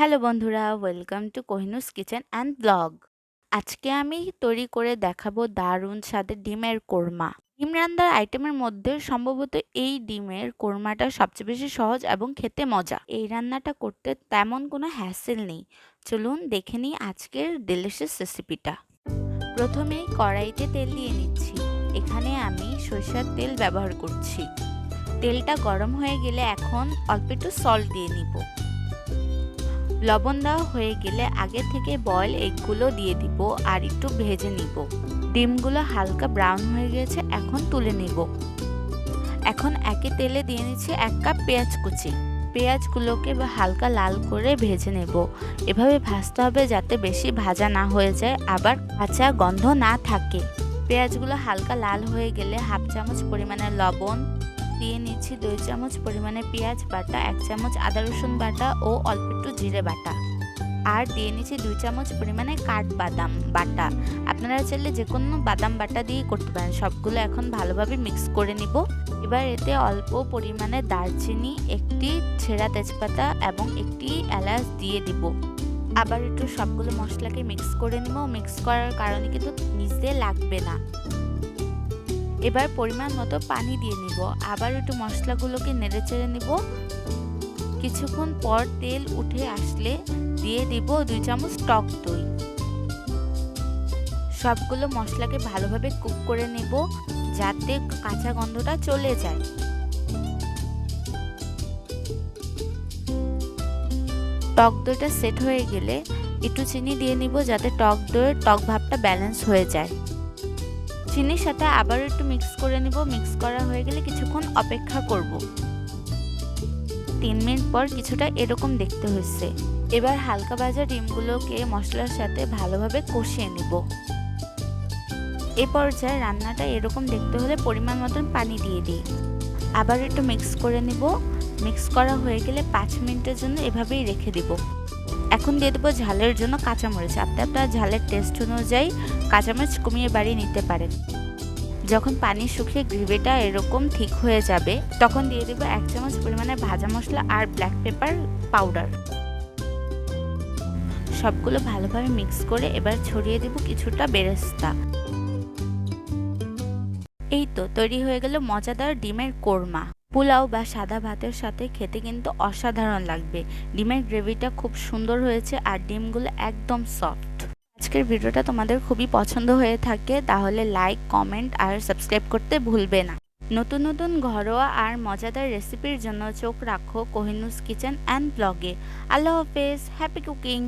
Hello বন্ধুরা, welcome to Kohinoor's kitchen and blog. আজকে আমি তৈরি করে দেখাবো দারুণ স্বাদের ডিমের কোরমা। ডিম রান্নার আইটেমের মধ্যে সম্ভবত এই ডিমের কোরমাটা সবচেয়ে বেশি সহজ এবং খেতে মজা। এই রান্নাটা করতে তেমন কোনো হ্যাসেল নেই। চলুন দেখে নিই আজকের ডেলিশিয়াস রেসিপিটা প্রথমেই কড়াইতে তেল দিয়ে নিচ্ছি। এখানে আমি সরিষার তেল ব্যবহার করছি। তেলটা গরম হয়ে গেলে এখন অল্প একটু সল্ট দিয়ে নিব। লবণ দেওয়া হয়ে গেলে আগে থেকে বয়েল এগগুলো দিয়ে দিব আর একটু ভেজে নিব। ডিমগুলো হালকা ব্রাউন হয়ে গেছে, এখন তুলে নিব। এখন একে তেলে দিয়ে নিচ্ছি এক কাপ পেঁয়াজ কুচি। পেঁয়াজগুলোকে হালকা লাল করে ভেজে নেব। এভাবে ভাজতে হবে যাতে বেশি ভাজা না হয়ে যায়, আবার কাঁচা গন্ধ না থাকে। পেঁয়াজগুলো হালকা লাল হয়ে গেলে হাফ চামচ পরিমাণে লবণ দিয়ে নিচ্ছি দুই চামচ পরিমাণে পেঁয়াজ বাটা, এক চামচ আদা রসুন বাটা ও অল্প একটু জিরে বাটা। আর দিয়ে নিচ্ছি দুই চামচ পরিমাণে কাঠবাদাম বাটা। আপনারা চাইলে যে কোনো বাদাম বাটা দিয়ে করতে পারেন। সবগুলো এখন ভালোভাবে মিক্স করে নিব। এবার এতে অল্প পরিমাণে দারচিনি, একটি ছেঁড়া তেজপাতা এবং একটি এলাচ দিয়ে দিব। আবার একটু সবগুলো মশলাকে মিক্স করে নিব। মিক্স করার কারণে কিন্তু নিজে লাগবে না। এবার পরিমাণ মতো পানি দিয়ে নিব। আবার একটু মশলাগুলোকে নেড়ে চেড়ে নিব। কিছুক্ষণ পর তেল উঠে আসলে দিয়ে দিব দুই চামচ টক দই। সবগুলো মশলাকে ভালোভাবে কুক করে নেব যাতে কাঁচা গন্ধটা চলে যায়। টক দইটা সেট হয়ে গেলে একটু চিনি দিয়ে নিব যাতে টক দইয়ের টক ভাবটা ব্যালেন্স হয়ে যায়। চিনির সাথে আবার একটু মিক্স করে নিব। মিক্স করা হয়ে গেলে কিছুক্ষণ অপেক্ষা করব। তিন মিনিট পর কিছুটা এরকম দেখতে হয়েছে। এবার হালকা ভাজা ডিমগুলোকে মশলার সাথে ভালোভাবে কষিয়ে নিব। এ পর্যায়ে রান্নাটা এরকম দেখতে হলে পরিমাণ মতন পানি দিয়ে দিই। আবার একটু মিক্স করে নিব। মিক্স করা হয়ে গেলে পাঁচ মিনিটের জন্য এভাবেই রেখে দিব। এখন দিয়ে দেবো ঝালের জন্য কাঁচামরিচ। আপনি আপনার ঝালের টেস্ট অনুযায়ী কাঁচামরিচ কমিয়ে বাড়িয়ে নিতে পারেন। যখন পানি শুকিয়ে গ্রেভিটা এরকম ঠিক হয়ে যাবে, তখন দিয়ে দেবো এক চামচ পরিমাণে ভাজা মশলা আর ব্ল্যাক পেপার পাউডার সবগুলো ভালোভাবে মিক্স করে এবার ছড়িয়ে দেব কিছুটা বেরেস্তা। এই তো, তৈরি হয়ে গেল মজাদার ডিমের কোরমা। পোলাও বা সাদা ভাতের সাথে খেতে কিন্তু অসাধারণ লাগবে। ডিমের গ্রেভিটা খুব সুন্দর হয়েছে আর ডিমগুলো একদম সফট। আজকের ভিডিওটা তোমাদের খুবই পছন্দ হয়ে থাকে, তাহলে লাইক কমেন্ট আর সাবস্ক্রাইব করতে ভুলবে না। নতুন নতুন ঘরোয়া আর মজাদার রেসিপির জন্য চোখ রাখো কোহিনুস কিচেন অ্যান্ড ব্লগে। আল্লাহ হাফেজ হ্যাপি কুকিং